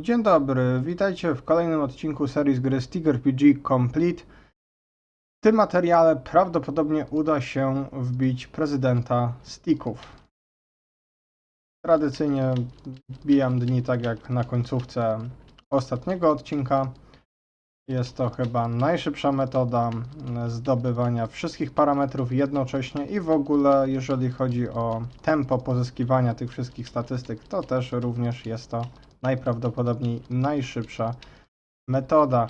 Dzień dobry, witajcie w kolejnym odcinku serii z gry Stick RPG Complete. W tym materiale prawdopodobnie uda się wbić prezydenta Sticków. Tradycyjnie wbijam dni tak jak na końcówce ostatniego odcinka. Jest to chyba najszybsza metoda zdobywania wszystkich parametrów jednocześnie i w ogóle jeżeli chodzi o tempo pozyskiwania tych wszystkich statystyk, to też również jest to najprawdopodobniej najszybsza metoda.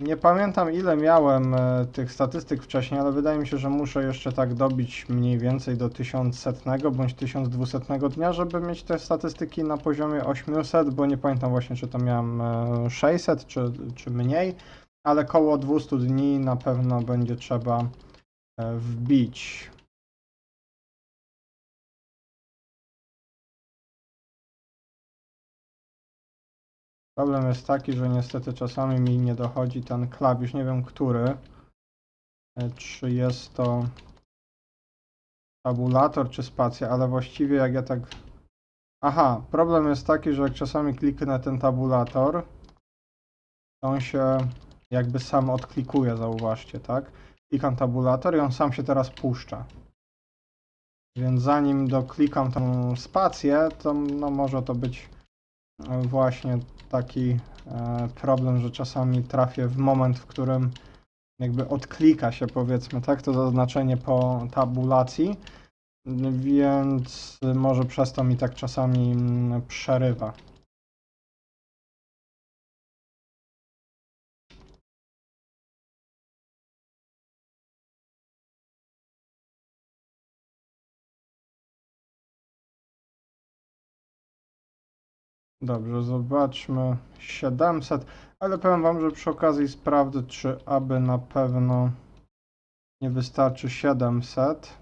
Nie pamiętam ile miałem e, tych statystyk wcześniej, ale wydaje mi się, że muszę jeszcze tak dobić mniej więcej do 1100 bądź 1200 dnia, żeby mieć te statystyki na poziomie 800, bo nie pamiętam właśnie czy to miałem e, 600 czy, czy mniej, ale koło 200 dni na pewno będzie trzeba e, wbić. Problem jest taki, że niestety czasami mi nie dochodzi ten klawisz, nie wiem który. E, Czy jest to tabulator czy spacja, ale właściwie jak ja tak... Aha, problem jest taki, że jak czasami kliknę ten tabulator, to on się jakby sam odklikuje, zauważcie, tak? Klikam tabulator i on sam się teraz puszcza. Więc zanim doklikam tą spację, to no może to być e, właśnie taki e, problem, że czasami trafię w moment, w którym jakby odklika się powiedzmy, tak, to zaznaczenie po tabulacji, więc może przez to mi tak czasami mm, przerywa. Dobrze, zobaczmy 700, ale powiem Wam, że przy okazji sprawdzę, czy aby na pewno nie wystarczy 700.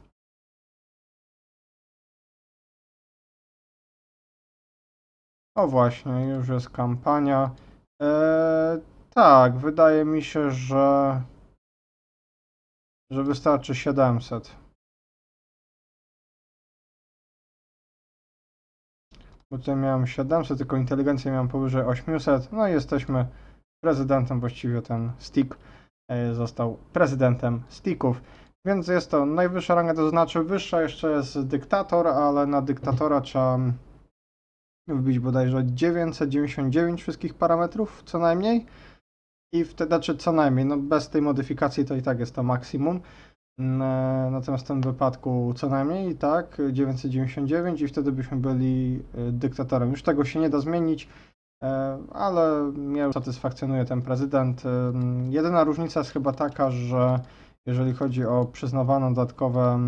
O właśnie, już jest kampania. Eee, tak, wydaje mi się, że, że wystarczy 700. Bo tutaj miałem 700, tylko inteligencję miałem powyżej 800. No i jesteśmy prezydentem, właściwie ten stick e, został prezydentem sticków. Więc jest to najwyższa ranga, to znaczy wyższa jeszcze jest dyktator, ale na dyktatora trzeba wbić bodajże 999 wszystkich parametrów co najmniej. I wtedy, znaczy co najmniej, no bez tej modyfikacji to i tak jest to maksimum. Natomiast w tym wypadku co najmniej, tak, 999 i wtedy byśmy byli y, dyktatorem. Już tego się nie da zmienić, e, ale mnie satysfakcjonuje ten prezydent. Ym, Jedyna różnica jest chyba taka, że jeżeli chodzi o przyznawane dodatkowe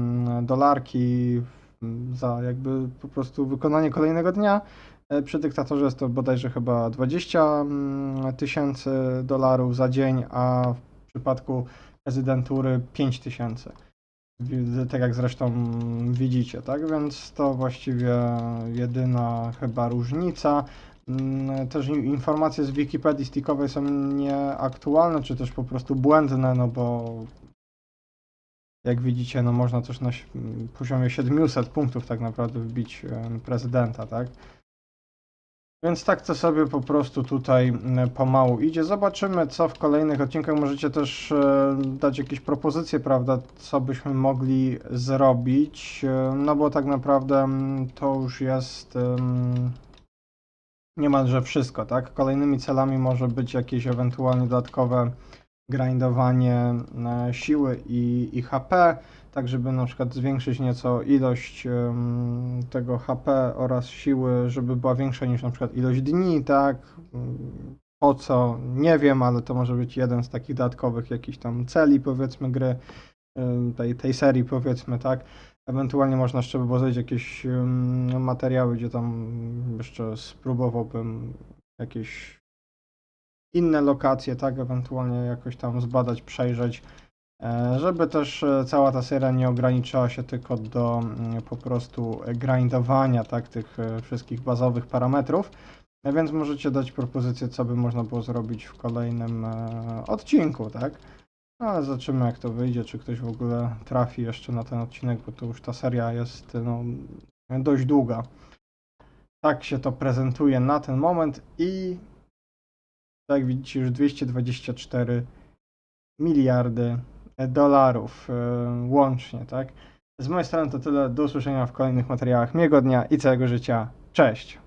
dolarki za jakby po prostu wykonanie kolejnego dnia, e, przy dyktatorze jest to bodajże chyba 20 mm, tysięcy dolarów za dzień, a w przypadku prezydentury 5000. Wi- Tak jak zresztą widzicie, tak? Więc to właściwie jedyna chyba różnica. Mm, Też in- informacje z Wikipedii stickowej są nieaktualne, czy też po prostu błędne, no bo jak widzicie, no można też na poziomie 700 punktów tak naprawdę wbić prezydenta, tak? Więc tak to sobie po prostu tutaj pomału idzie. Zobaczymy, co w kolejnych odcinkach. Możecie też e, dać jakieś propozycje, prawda, co byśmy mogli zrobić. e, No bo tak naprawdę to już jest em, niemalże wszystko, tak? Kolejnymi celami może być jakieś ewentualnie dodatkowe grindowanie e, siły i, i HP, tak żeby na przykład zwiększyć nieco ilość tego HP oraz siły, żeby była większa niż na przykład ilość dni, tak? Po co? Nie wiem, ale to może być jeden z takich dodatkowych jakichś tam celi, powiedzmy, gry, em, tej, tej serii, powiedzmy, tak? Ewentualnie można jeszcze by było jakieś materiały, gdzie tam jeszcze spróbowałbym jakieś inne lokacje, tak, ewentualnie jakoś tam zbadać, przejrzeć, e, żeby też e, cała ta seria nie ograniczała się tylko do mm, po prostu grindowania, tak, tych e, wszystkich bazowych parametrów. Więc możecie dać propozycję, co by można było zrobić w kolejnym odcinku, tak? No, ale zobaczymy, jak to wyjdzie, czy ktoś w ogóle trafi jeszcze na ten odcinek, bo to już ta seria jest no, dość długa. tak się to prezentuje na ten moment i jak widzicie już 224 miliardy dolarów e, łącznie, tak? Z mojej strony to tyle. Do usłyszenia w kolejnych materiałach. Miłego dnia i całego życia. Cześć!